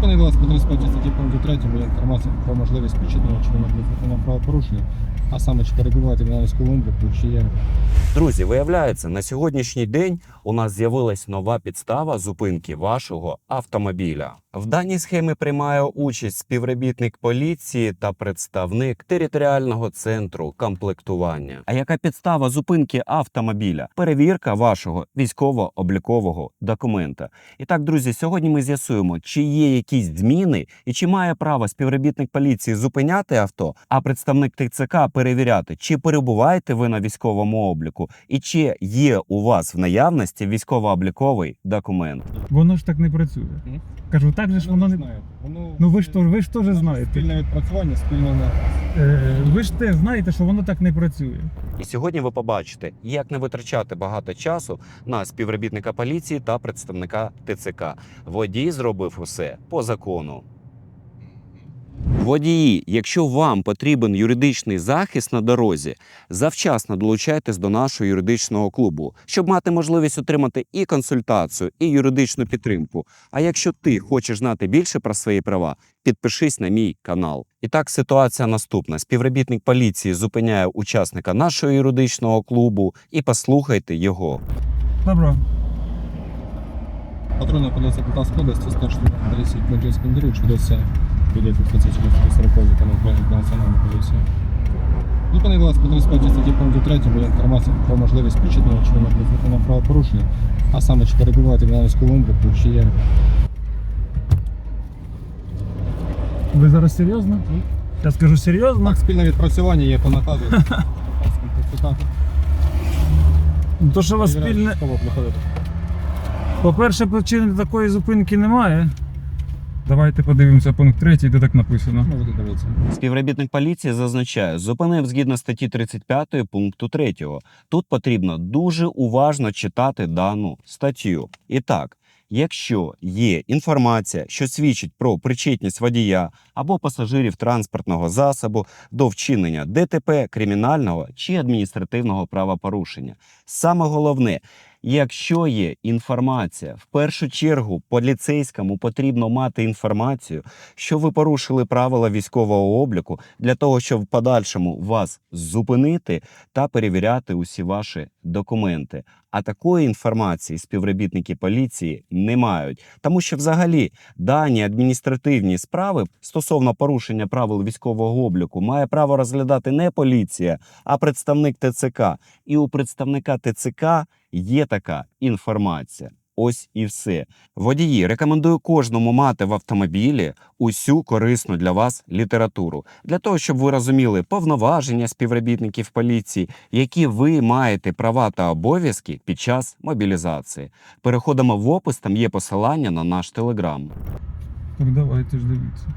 Зупинили вас по 35 статті пункту 3 була інформація про можливість спричинення чинення адміністративного правопорушення, а саме чи перебуваєте ви на військовому обліку, чи є Друзі, виявляється, на сьогоднішній день у нас з'явилась нова підстава зупинки вашого автомобіля. В даній схемі приймає участь співробітник поліції та представник територіального центру комплектування. А яка підстава зупинки автомобіля? Перевірка вашого військово-облікового документа. І так, друзі, сьогодні ми з'ясуємо, чи є якісь зміни і чи має право співробітник поліції зупиняти авто, а представник ТЦК перевіряти, чи перебуваєте ви на військовому обліку, і чи є у вас в наявності військово-обліковий документ. Воно ж так не працює. Мгм. Кажу, так же ж воно не. знаєте. Воно Ну ви ж то ви ж теж знаєте. спільне відпрацювання, спільне на Е, ви ж теж знаєте, що воно так не працює. І сьогодні ви побачите, як не витрачати багато часу на співробітника поліції та представника ТЦК. Водій зробив усе по закону. Водії, якщо вам потрібен юридичний захист на дорозі, завчасно долучайтесь до нашого юридичного клубу, щоб мати можливість отримати і консультацію, і юридичну підтримку. А якщо ти хочеш знати більше про свої права, підпишись на мій канал. І так ситуація наступна: співробітник поліції зупиняє учасника нашого юридичного клубу і послухайте його. Добро. патрульна поліція Полтавської області, старший поліції Дмитрий Скандерюк, ведеться від 540 закону України про національну поліцію. Зупинили вас по 35 статті пункту 3 була інформація про можливість спричинення чинення адміністративного правопорушення, а саме чи перебуваєте ви на військовому обліку, чи є Ви зараз серйозно? Я скажу серйозно. Так, спільне відпрацювання є по наказу. Ну, То, що у вас спільне. По-перше, причини такої зупинки немає. Давайте подивимося пункт 3, де так написано. Можете дивитися. Співробітник поліції зазначає, зупинив згідно статті 35 пункту 3. Тут потрібно дуже уважно читати дану статтю. І так, якщо є інформація, що свідчить про причетність водія або пасажирів транспортного засобу до вчинення ДТП, кримінального чи адміністративного правопорушення, саме головне. Якщо є інформація, в першу чергу поліцейському потрібно мати інформацію, що ви порушили правила військового обліку для того, щоб в подальшому вас зупинити та перевіряти усі ваші документи. А такої інформації співробітники поліції не мають, тому що взагалі дані адміністративні справи стосовно порушення правил військового обліку має право розглядати не поліція, а представник ТЦК. І у представника ТЦК є така інформація. Ось і все. Водії, рекомендую кожному мати в автомобілі усю корисну для вас літературу, для того, щоб ви розуміли повноваження співробітників поліції, які ви маєте права та обов'язки під час мобілізації. Переходимо в опис, там є посилання на наш телеграм. Так давайте ж дивіться.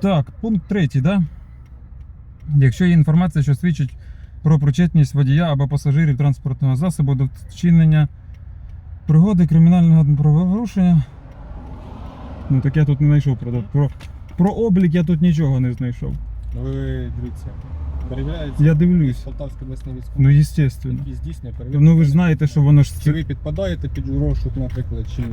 Так, пункт третій, да? Якщо є інформація, що свідчить про причетність водія або пасажирів транспортного засобу до вчинення пригоди кримінального правопорушення. Ну так я тут не знайшов про, про, про облік я тут нічого не знайшов. Ви дивіться, перевіряється Я дивлюсь. Полтавський обласний військовий, Ну, естественно. який здійснює перевірку. Ну ви ж знаєте, що воно ж Чи ви підпадаєте під розшук, наприклад, чи ні?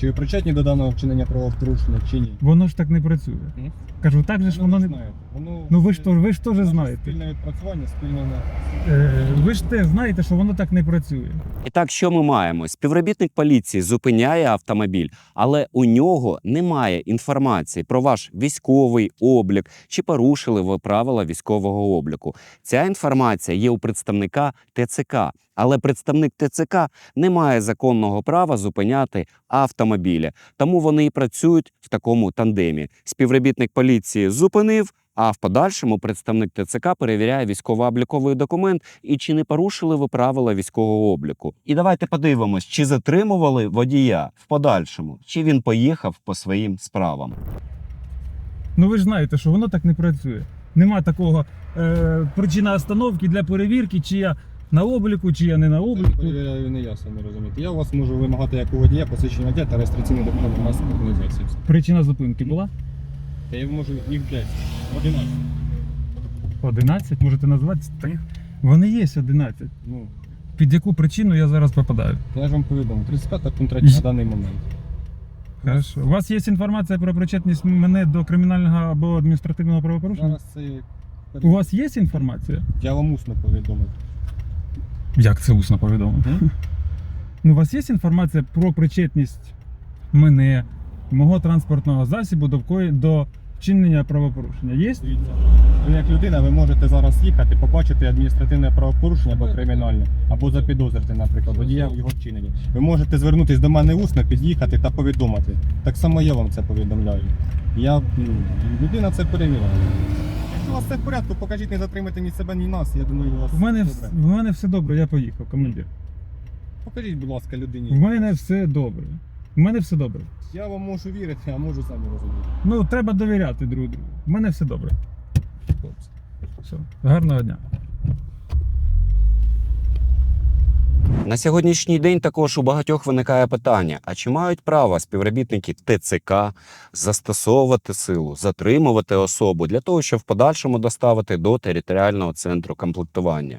Чи ви причетні до даного вчинення правопорушення, чи ні? воно ж так не працює. Мгм. Кажу, так же ж воно не. знаєте. Воно Ну ви ж то ви ж теж знаєте. Спільне відпрацювання, спільне на Е, ви ж теж знаєте, що воно так не працює. І так, що ми маємо? Співробітник поліції зупиняє автомобіль, але у нього немає інформації про ваш військовий облік чи порушили ви правила військового обліку. Ця інформація є у представника ТЦК, але представник ТЦК не має законного права зупиняти автомобілі, тому вони і працюють в такому тандемі. Співробітник поліції зупинив. А в подальшому представник ТЦК перевіряє військово-обліковий документ і чи не порушили ви правила військового обліку. І давайте подивимось, чи затримували водія в подальшому, чи він поїхав по своїм справам. Ну ви ж знаєте, що воно так не працює. Нема такого е, причина остановки для перевірки, чи я на обліку, чи я не на обліку. перевіряю не я самі розумієте. Я у вас можу вимагати як у водія посвідчення водія та реєстраційний документ у нас організації. Причина зупинки була? Та я можу їх 10. 11. 11, можете назвати? Так. Вони є 11. Ну, під яку причину я зараз попадаю. Я ж вам повідомив, 35 пункт 3 на даний момент. Хорошо. У вас є інформація про причетність мене до кримінального або адміністративного правопорушення? Зараз це... У вас є інформація? Я вам усно повідомив. Як це усно повідомив? Ну, у вас є інформація про причетність мене, мого транспортного засобу до, вкої- до вчинення правопорушення? Є? Дивіться, ви як людина, ви можете зараз їхати, побачити адміністративне правопорушення або кримінальне, або запідозрити, наприклад, водія в його вчиненні. Ви можете звернутися до мене усно, під'їхати та повідомити. Так само я вам це повідомляю. Я ну, людина це перевіряє. Якщо у вас все в порядку, покажіть, не затримайте ні себе, ні нас. Я думаю, у вас В мене, вс- добре. в мене все добре, я поїхав, командир. Покажіть, будь ласка, людині. В мене все добре. В мене все добре. Я вам можу вірити, а можу самі розуміти. Ну, треба довіряти друг другу. В мене все добре. Хлопці. Все. Гарного дня. На сьогоднішній день також у багатьох виникає питання: а чи мають право співробітники ТЦК застосовувати силу, затримувати особу для того, щоб в подальшому доставити до територіального центру комплектування?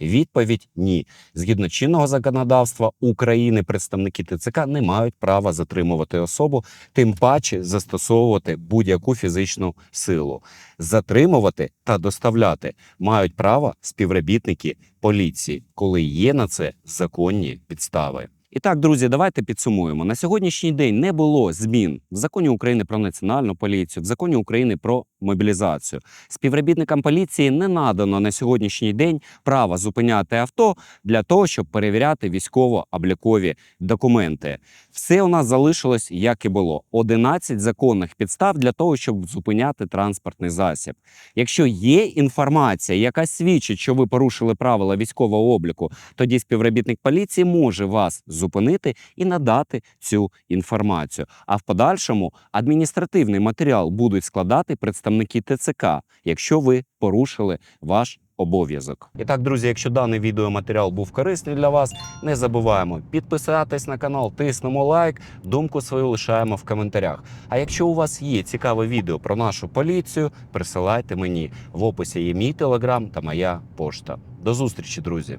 Відповідь ні. Згідно чинного законодавства України, представники ТЦК не мають права затримувати особу, тим паче застосовувати будь-яку фізичну силу. Затримувати та доставляти мають право співробітники поліції, коли є на це законні підстави. І так, друзі, давайте підсумуємо. На сьогоднішній день не було змін в законі України про національну поліцію, в законі України про мобілізацію. Співробітникам поліції не надано на сьогоднішній день право зупиняти авто для того, щоб перевіряти військово-облікові документи. Все у нас залишилось як і було: 11 законних підстав для того, щоб зупиняти транспортний засіб. Якщо є інформація, яка свідчить, що ви порушили правила військового обліку, тоді співробітник поліції може вас зупинити і надати цю інформацію. А в подальшому адміністративний матеріал будуть складати представники ТЦК, якщо ви порушили ваш обов'язок. І так, друзі, якщо даний відеоматеріал був корисний для вас, не забуваємо підписатись на канал, тиснемо лайк, думку свою лишаємо в коментарях. А якщо у вас є цікаве відео про нашу поліцію, присилайте мені в описі є мій телеграм та моя пошта. До зустрічі, друзі!